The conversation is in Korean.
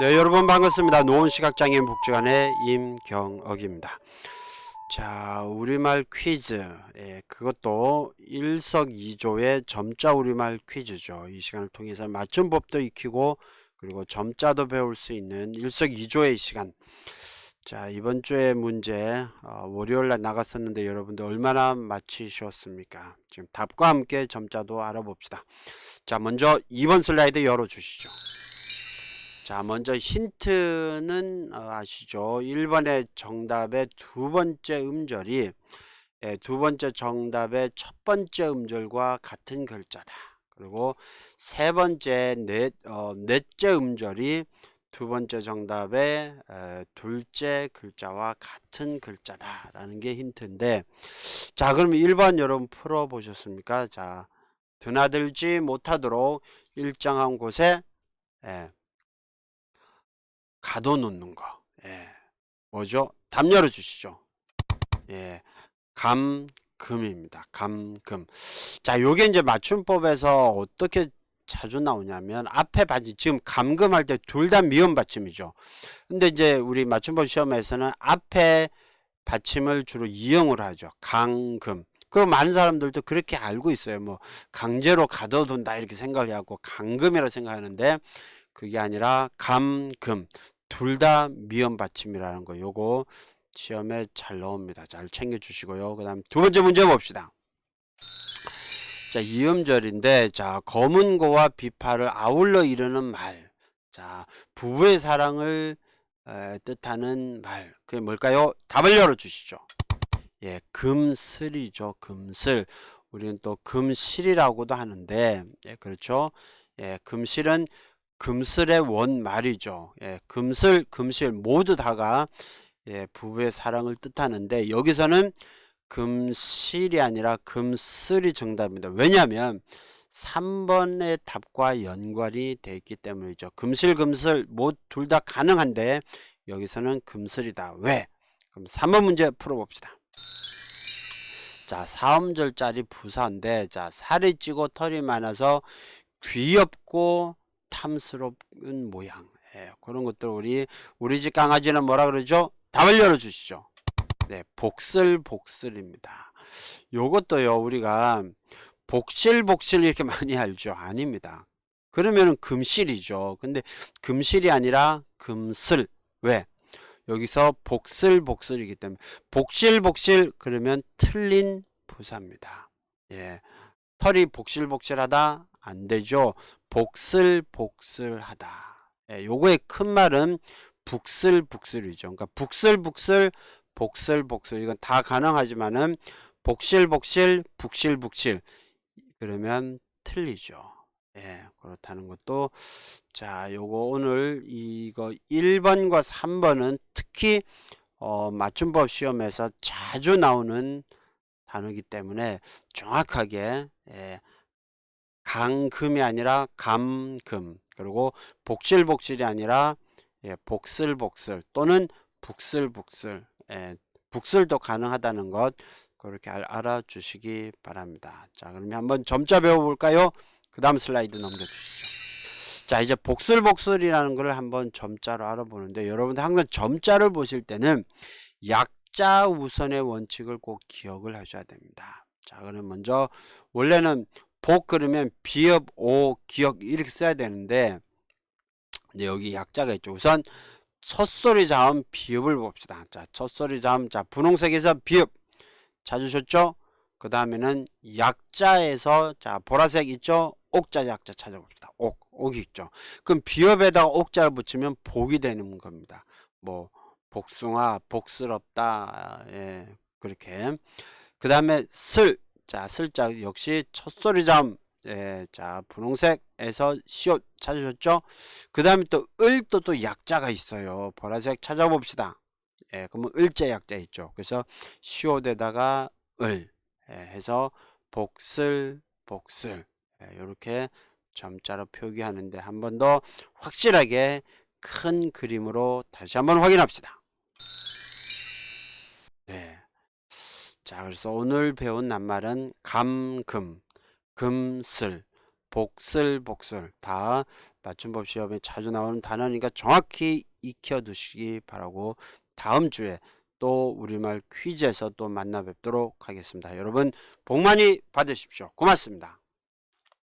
네, 여러분 반갑습니다. 노원 시각장애인 복지관의 임경억입니다. 자, 우리말 퀴즈. 예, 그것도 일석이조의 점자 우리말 퀴즈죠. 이 시간을 통해서 맞춤 법도 익히고 그리고 점자도 배울 수 있는 일석이조의 시간. 자, 이번 주에 문제 어, 월요일 날 나갔었는데 여러분들 얼마나 맞히셨습니까? 지금 답과 함께 점자도 알아봅시다. 자, 먼저 2번 슬라이드 열어 주시죠. 자, 먼저 힌트는 어, 아시죠? 1번의 정답의 두 번째 음절이 예, 두 번째 정답의 첫 번째 음절과 같은 글자다. 그리고 세 번째 넷, 어, 넷째 음절이 두 번째 정답의 에, 둘째 글자와 같은 글자다라는 게 힌트인데 자, 그럼 1번 여러분 풀어 보셨습니까? 자, 드나들지 못하도록 일정한 곳에 예, 가둬놓는 거. 예. 뭐죠? 답 열어주시죠. 예. 감 금입니다. 감 금. 자, 요게 이제 맞춤법에서 어떻게 자주 나오냐면 앞에 받침 지금 감금할 때 둘 다 미음 받침이죠. 근데 이제 우리 맞춤법 시험에서는 앞에 받침을 주로 이용을 하죠. 강금. 그럼 많은 사람들도 그렇게 알고 있어요. 뭐 강제로 가둬둔다 이렇게 생각을 하고 강금이라고 생각하는데 그게 아니라 감금 둘 다 미음 받침이라는 거 요거 시험에 잘 나옵니다. 잘 챙겨 주시고요. 그 다음 두 번째 문제 봅시다. 자, 이음절인데 자, 검은 고와 비파를 아울러 이르는 말. 자, 부부의 사랑을 에, 뜻하는 말. 그게 뭘까요? 답을 열어 주시죠. 예, 금슬이죠. 금슬. 우리는 또 금실이라고도 하는데 예, 그렇죠? 예, 금실은 금슬의 원말이죠. 예, 금슬, 금실 모두 다가 예, 부부의 사랑을 뜻하는데 여기서는 금실이 아니라 금슬이 정답입니다. 왜냐하면 3번의 답과 연관이 되어 있기 때문이죠. 금실, 금슬 둘다 가능한데 여기서는 금슬이다. 왜? 그럼 3번 문제 풀어봅시다. 자, 사음절짜리 부사인데 자, 살이 찌고 털이 많아서 귀엽고 탐스러운 모양. 예, 그런 것들 우리 우리 집 강아지는 뭐라 그러죠? 답을 열어 주시죠. 네, 복슬복슬입니다. 요것도요, 우리가 복실복실 이렇게 많이 알죠? 아닙니다. 그러면은 금실이죠. 근데 금실이 아니라 금슬. 왜? 여기서 복슬복슬이기 때문에 복실복실 그러면 틀린 부사입니다. 예. 털이 복실복실하다 안 되죠. 복슬복슬하다. 예, 요거의 큰 말은 북슬북슬이죠. 그러니까 북슬북슬, 복슬복슬 이건 다 가능하지만은 복실복실, 북실북실 그러면 틀리죠. 예, 그렇다는 것도 자, 요거 오늘 이거 1번과 3번은 특히 어, 맞춤법 시험에서 자주 나오는 단어이기 때문에 정확하게 예, 강금이 아니라 감금 그리고 복실복실이 아니라 예, 복슬복슬 또는 북슬북슬 예, 북슬도 가능하다는 것 그렇게 알, 알아주시기 바랍니다. 자 그러면 한번 점자 배워볼까요? 그 다음 슬라이드 넘겨주시죠. 자 이제 복슬복슬이라는 걸 한번 점자로 알아보는데 여러분들 항상 점자를 보실 때는 약자 우선의 원칙을 꼭 기억을 하셔야 됩니다. 자 그럼 먼저 원래는 복 그러면 비읍 오 기억 이렇게 써야 되는데 이제 여기 약자가 있죠. 우선 첫소리 자음 비읍을 봅시다. 자 첫소리 자음 자 분홍색에서 비읍 찾으셨죠? 그 다음에는 약자에서 자 보라색 있죠? 옥자 약자 찾아봅시다. 옥 옥이 있죠. 그럼 비읍에다가 옥자를 붙이면 복이 되는 겁니다. 뭐 복숭아 복스럽다 예 그렇게 그 다음에 슬 자, 슬자 역시 첫소리 자음. 예, 자, 분홍색에서 시옷 찾으셨죠? 그 다음에 또 을도 또 약자가 있어요. 보라색 찾아봅시다. 예, 그러면 을자 약자 있죠. 그래서 시옷에다가 을 예, 해서 복슬 복슬 예, 이렇게 점자로 표기하는데 한 번 더 확실하게 큰 그림으로 다시 한번 확인합시다. 네. 자, 그래서 오늘 배운 낱말은 감금, 금슬, 복슬 복슬 다 맞춤법 시험에 자주 나오는 단어니까 정확히 익혀두시기 바라고 다음 주에 또 우리말 퀴즈에서 또 만나 뵙도록 하겠습니다. 여러분 복 많이 받으십시오. 고맙습니다.